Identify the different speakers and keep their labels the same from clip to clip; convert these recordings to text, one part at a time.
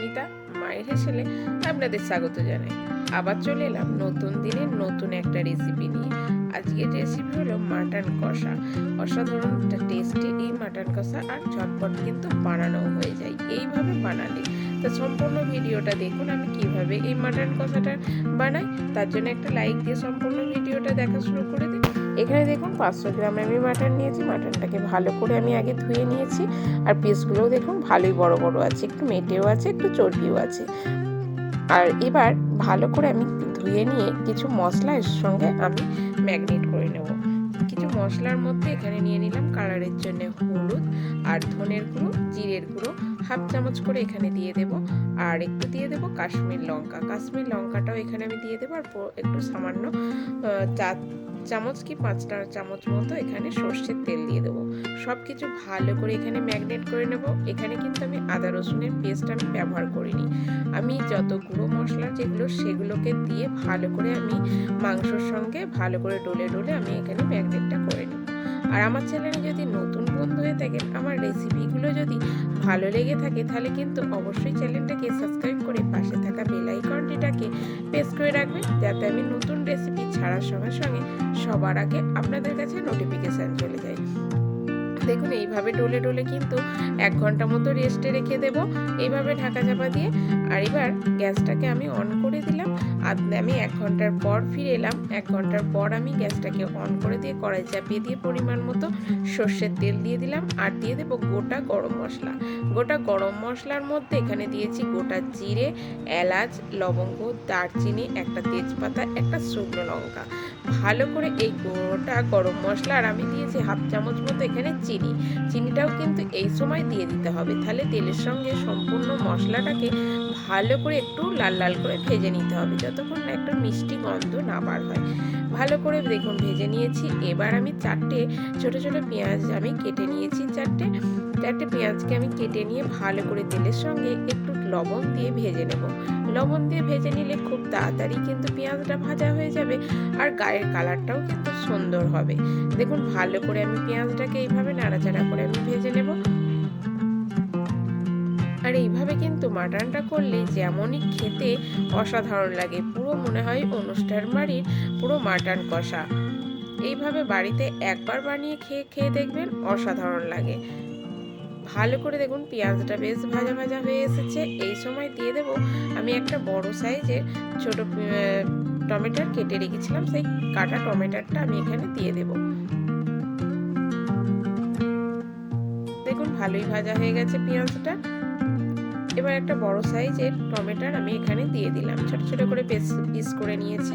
Speaker 1: সুস্মিতা মায়ের হেসেলে আপনাদের স্বাগত জানাই। আবার চলে এলাম নতুন দিনে নতুন একটা রেসিপি নিয়ে। আজকের রেসিপি হলো মাটন কষা। অসাধারণ একটা টেস্টি এই মাটন কষা আর ঝটপট কিন্তু বানানো হয়ে যায়। এইভাবে বানালে। তো সম্পূর্ণ ভিডিওটা দেখুন আমি কীভাবে এই মাটন কষাটা বানাই। তার জন্য একটা লাইক দিয়ে সম্পূর্ণ ভিডিওটা দেখা শুরু করে দিই এখানে দেখুন পাঁচশো গ্রাম আমি মাটন নিয়েছি, মাটনটাকে ভালো করে আমি আগে ধুয়ে নিয়েছি আর পিসগুলোও দেখুন ভালোই বড় বড় আছে, একটু মেটেও আছে, একটু চর্বিও আছে। আর এবার ভালো করে আমি ধুয়ে নিয়ে কিছু মশলা এর সঙ্গে আমি ম্যাগনেট করে নেব। কিছু মশলার মধ্যে এখানে নিয়ে নিলাম কালারের জন্য হলুদ আর ধনের গুঁড়ো, জিরের গুঁড়ো, হাফ চামচ করে এখানে দিয়ে দেব আর একটু দিয়ে দেব কাশ্মীর লঙ্কা। কাশ্মীর লঙ্কাটাও এখানে আমি দিয়ে দেবো আর একটু সামান্য চা চামচ কি পাঁচটা চামচ মতো এখানে সর্ষের তেল দিয়ে দেবো। সব কিছু ভালো করে এখানে ম্যাগনেট করে নেব। এখানে কিন্তু আমি আদা রসুনের পেস্ট আমি ব্যবহার করিনি। আমি যত গুঁড়ো মশলা যেগুলো সেগুলোকে দিয়ে ভালো করে আমি মাংসর সঙ্গে ভালো করে ডলে ডলে আমি এখানে ম্যাগনেটটা করে নেব। আর আমার চ্যানেলে যদি নতুন বন্ধু হয়ে থাকেন, আমার রেসিপিগুলো যদি ভালো লেগে থাকে, তাহলে কিন্তু অবশ্যই চ্যানেলটাকে সাবস্ক্রাইব আইকনটিটাকে পেস করে রাখবেন যাতে আমি নতুন রেসিপি ছাড়ার সঙ্গে সঙ্গে সবার আগে আপনাদের কাছে নোটিফিকেশান চলে যায়। দেখুন, এইভাবে ডলে ডলে কিন্তু এক ঘণ্টা মতো রেস্টে রেখে দেব। এইভাবে ঢাকা চাপা দিয়ে। আর এবার গ্যাসটাকে আমি অন করে দিলাম। আর আমি এক ঘণ্টার পর ফিরে এলাম। এক ঘণ্টার পর আমি গ্যাসটাকে অন করে দিয়ে কড়াই চাপিয়ে দিয়ে পরিমাণ মতো সর্ষের তেল দিয়ে দিলাম। আর দিয়ে দেবো গোটা গরম মশলা। গোটা গরম মশলার মধ্যে এখানে দিয়েছি গোটা জিরে, এলাচ, লবঙ্গ, দারচিনি, একটা তেজপাতা, একটা শুকনো লঙ্কা। ভালো করে এই গোটা গরম মশলা আর আমি দিয়েছি হাফ চামচ মতো এখানে চিনি। চিনিটাও কিন্তু এই সময় দিয়ে দিতে হবে। তাহলে তেলের সঙ্গে সম্পূর্ণ মশলাটাকে ভালো করে একটু লাল লাল করে ভেজে নিতে হবে, যতক্ষণ না একটা মিষ্টি গন্ধ না বার হয়। ভালো করে দেখুন, ভেজে নিয়েছি। এবার আমি চারটে ছোট ছোট পেঁয়াজ আমি কেটে নিয়েছি। চারটে চারটে পেঁয়াজকে আমি কেটে নিয়ে ভালো করে তেলের সঙ্গে একটু লবণ দিয়ে ভেজে নেব। লবণ দিয়ে ভেজে নিলে খুব তাড়াতাড়ি কিন্তু পেঁয়াজটা ভাজা হয়ে যাবে আর গায়ের কালারটাও কিন্তু সুন্দর হবে। দেখুন, ভালো করে আমি পেঁয়াজটাকে এইভাবে নাড়াচাড়া করে আমি ভেজে নেব। আর এইভাবে কিন্তু মাটনটা করলে যেমনই খেতে অসাধারণ লাগে, পুরো মনে হয় অনুষ্ঠান বাড়ির পুরো মাটন কষা। এইভাবে বাড়িতে একবার বানিয়ে খেয়ে খেয়ে দেখবেন অসাধারণ লাগে। ভালো করে দেখুন, পেঁয়াজটা বেশ ভাজা ভাজা হয়ে এসেছে। এই সময় দিয়ে দেব আমি একটা বড় সাইজের ছোট টমেটোর কেটে রেখেছিলাম। সেই কাটা টমেটোটা আমি এখানে দিয়ে দেব। দেখুন, ভালোই ভাজা হয়ে গেছে পেঁয়াজটা। এবার একটা বড় সাইজের টমেটোর আমি এখানে দিয়ে দিলাম। ছোট ছোট করে পিস পিস করে নিয়েছি।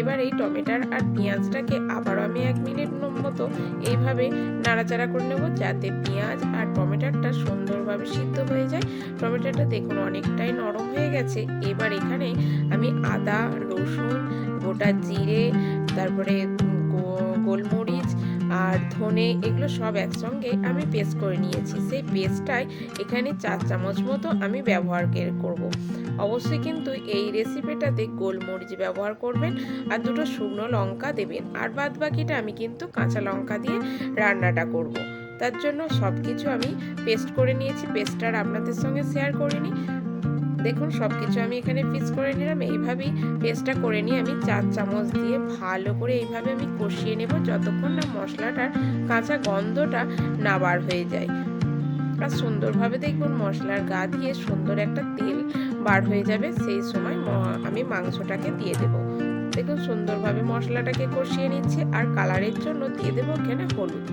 Speaker 1: এবার এই টমেটোর আর পেঁয়াজটাকে আবারও আমি এক মিনিট মতো এইভাবে নাড়াচাড়া করে নেব যাতে পেঁয়াজ আর টমেটোটা সুন্দরভাবে সিদ্ধ হয়ে যায়। টমেটোটা দেখুন অনেকটাই নরম হয়ে গেছে। এবার এখানে আমি আদা, রসুন, গোটা জিরে, তারপরে গোলমরিচ আর ধনে এগুলো সব একসঙ্গে আমি পেস্ট করে নিয়েছি সেই পেস্টটাই এখানে চার চামচ মতো আমি ব্যবহার করব। অবশ্যই কিন্তু এই রেসিপিটাতে গোলমরিচ ব্যবহার করবেন আর দুটো শুকনো লঙ্কা দেবেন আর বাদ বাকিটা আমি কিন্তু কাঁচা লঙ্কা দিয়ে রান্নাটা করব। তার জন্য সব কিছু আমি পেস্ট করে নিয়েছি পেস্টটা আপনাদের সঙ্গে শেয়ার করিনি দেখুন সব কিছু আমি এখানে পিস করে নিলাম। এইভাবেই পেস্টটা করে নিয়ে আমি চার চামচ দিয়ে ভালো করে এইভাবে আমি কষিয়ে নেব যতক্ষণ না মশলাটার কাঁচা গন্ধটা না বার হয়ে যায়। আর সুন্দরভাবে দেখুন, মশলার গা দিয়ে সুন্দর একটা তেল বার হয়ে যাবে। সেই সময় আমি মাংসটাকে দিয়ে দেব। দেখুন সুন্দরভাবে মশলাটাকে কষিয়ে নিচ্ছে আর কালারের জন্য দিয়ে দেবো এখানে হলুদ।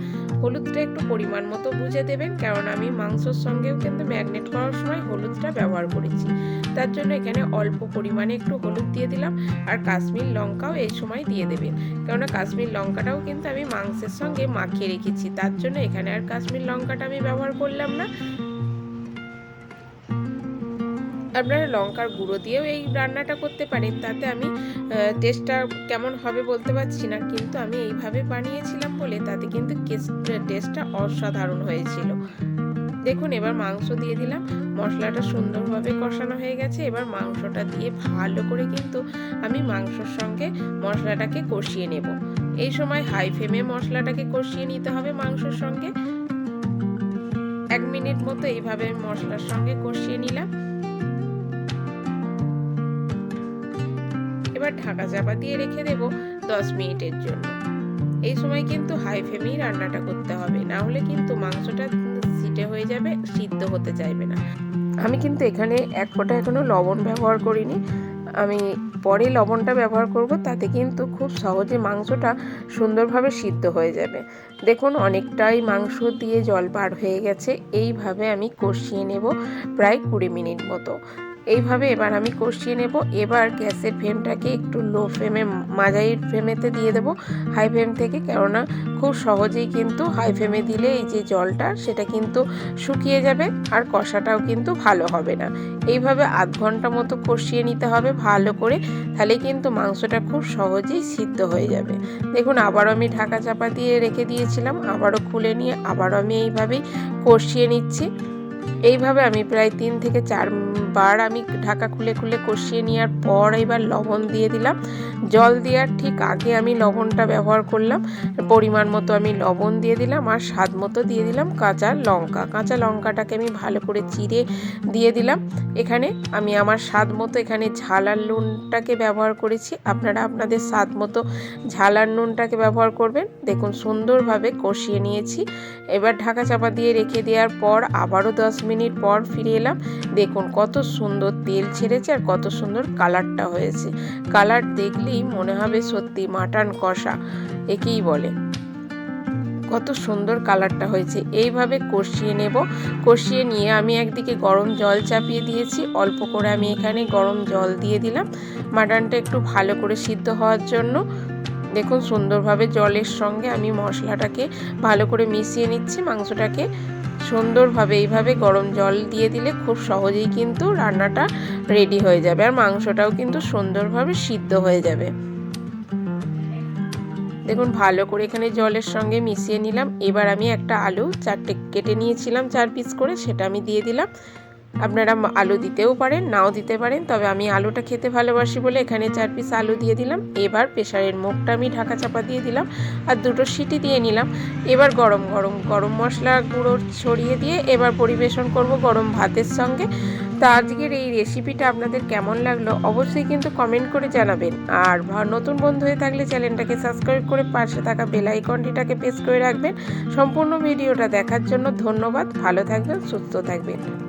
Speaker 1: হলুদটা একটু পরিমাণ মতো বুঝে দেবেন কারণ আমি মাংসর সঙ্গেও কিন্তু ম্যাগনেট করার সময় হলুদটা ব্যবহার করেছি। তার জন্য এখানে অল্প পরিমাণে একটু হলুদ দিয়ে দিলাম আর কাশ্মীর লঙ্কাও এই সময় দিয়ে দেবেন। কেননা কাশ্মীর লঙ্কাটাও কিন্তু আমি মাংসের সঙ্গে মাখিয়ে রেখেছি, তার জন্য এখানে আর কাশ্মীর লঙ্কাটা আমি ব্যবহার করলাম না। আপনারা লঙ্কার গুঁড়ো দিয়েও এই রান্নাটা করতে পারেন তাতে আমি টেস্টটা কেমন হবে বলতে পারছি না, কিন্তু আমি এইভাবে বানিয়েছিলাম বলে তাতে কিন্তু টেস্টটা অসাধারণ হয়েছিল। দেখুন, এবার মাংস দিয়ে দিলাম, মশলাটা সুন্দরভাবে কষানো হয়ে গেছে, এবার মাংসটা দিয়ে ভালো করে কিন্তু আমি মাংসর সঙ্গে মশলাটাকে কষিয়ে নেব। এই সময় হাই ফ্লেমে মশলাটাকে কষিয়ে নিতে হবে মাংসর সঙ্গে। এক মিনিট মতো এইভাবে মশলার সঙ্গে কষিয়ে নিলাম। এবার ঢাকা চাপা দিয়ে রেখে দেব দশ মিনিটের জন্য। এই সময় কিন্তু হাই ফ্লেমেই রান্নাটা করতে হবে, না হলে কিন্তু মাংসটা সিটে হয়ে যাবে, সিদ্ধ হতে চাইবে না। আমি কিন্তু এখানে এক ফোঁটা এখনও লবণ ব্যবহার করিনি। আমি পরে লবণটা ব্যবহার করব, তাতে কিন্তু খুব সহজে মাংসটা সুন্দরভাবে সিদ্ধ হয়ে যাবে। দেখুন, অনেকটাই মাংস দিয়ে জল পার হয়ে গেছে। এইভাবে আমি কষিয়ে নেব প্রায় কুড়ি মিনিট মতো। এইভাবে এবার আমি কষিয়ে নেব। এবার গ্যাসের ফ্লেমটাকে একটু লো ফ্লেমে, মাঝারি ফ্লেমেতে দিয়ে দেবো হাই ফ্লেম থেকে। কেননা খুব সহজেই কিন্তু হাই ফ্লেমে দিলে এই যে জলটা, সেটা কিন্তু শুকিয়ে যাবে আর কষাটাও কিন্তু ভালো হবে না। এইভাবে আধ ঘণ্টা মতো কষিয়ে নিতে হবে ভালো করে, তাহলে কিন্তু মাংসটা খুব সহজেই সিদ্ধ হয়ে যাবে। দেখুন, আবারও আমি ঢাকা চাপা দিয়ে রেখে দিয়েছিলাম, আবারও খুলে নিয়ে আবারও আমি এইভাবেই কষিয়ে নিচ্ছি। এইভাবে আমি প্রায় তিন থেকে চার বার আমি ঢাকা খুলে খুলে কষিয়ে নেওয়ার পর এবার লবণ দিয়ে দিলাম। জল দেওয়ার ঠিক আগে আমি লবণটা ব্যবহার করলাম। পরিমাণ মতো আমি লবণ দিয়ে দিলাম আর স্বাদ মতো দিয়ে দিলাম কাঁচা লঙ্কা। কাঁচা লঙ্কাটাকে আমি ভালো করে চিড়ে দিয়ে দিলাম। এখানে আমি আমার স্বাদ মতো এখানে ঝালার নুনটাকে ব্যবহার করেছি। আপনারা আপনাদের স্বাদ মতো ঝালার নুনটাকে ব্যবহার করবেন। দেখুন সুন্দরভাবে কষিয়ে নিয়েছি। এবার ঢাকা চাপা দিয়ে রেখে দেওয়ার পর আবারও দশ মিনিট পর ফিরে এলাম। দেখুন কত সুন্দর তেল ছেড়েছে আর কত সুন্দর কালারটা হয়েছে। কালার দেখলেই মনে হবে সত্যি মাটন কষা, একেই বলে। কত সুন্দর কালারটা হয়েছে। এইভাবে কষিয়ে নেব। কষিয়ে নিয়ে আমি একদিকে গরম জল চাপিয়ে দিয়েছি। অল্প করে আমি এখানে গরম জল দিয়ে দিলাম। মাটনটা একটু ভালো করে সিদ্ধ হওয়ার জন্য। দেখুন সুন্দরভাবে জলের সঙ্গে আমি মশলাটাকে ভালো করে মিশিয়ে নিচ্ছি, মাংসটাকে। সুন্দরভাবে এইভাবে গরম জল দিয়ে দিলে খুব সহজেই কিন্তু রান্নাটা রেডি হয়ে যাবে। আর মাংসটাও কিন্তু সুন্দরভাবে সিদ্ধ হয়ে যাবে। দেখুন, ভালো করে এখানে জলের সঙ্গে মিশিয়ে নিলাম। এবার আমি একটা আলু চারটে কেটে নিয়েছিলাম চার পিস করে, সেটা আমি দিয়ে দিলাম। আপনারা আলু দিতেও পারেন, নাও দিতে পারেন, তবে আমি আলুটা খেতে ভালোবাসি বলে এখানে চার পিস আলু দিয়ে দিলাম। এবার প্রেশারের মুখটা আমি ঢাকা চাপা দিয়ে দিলাম আর দুটো সিটি দিয়ে নিলাম। এবার গরম গরম গরম মশলা গুঁড়ো ছড়িয়ে দিয়ে এবার পরিবেশন করব গরম ভাতের সঙ্গে। তা আজকের এই রেসিপিটা আপনাদের কেমন লাগল অবশ্যই কিন্তু কমেন্ট করে জানাবেন। আর নতুন বন্ধু হয়ে থাকলে চ্যানেলটাকে সাবস্ক্রাইব করে পাশে থাকা বেল আইকনটিটাকে প্রেস করে রাখবেন। সম্পূর্ণ ভিডিওটা দেখার জন্য ধন্যবাদ। ভালো থাকবেন, সুস্থ থাকবেন।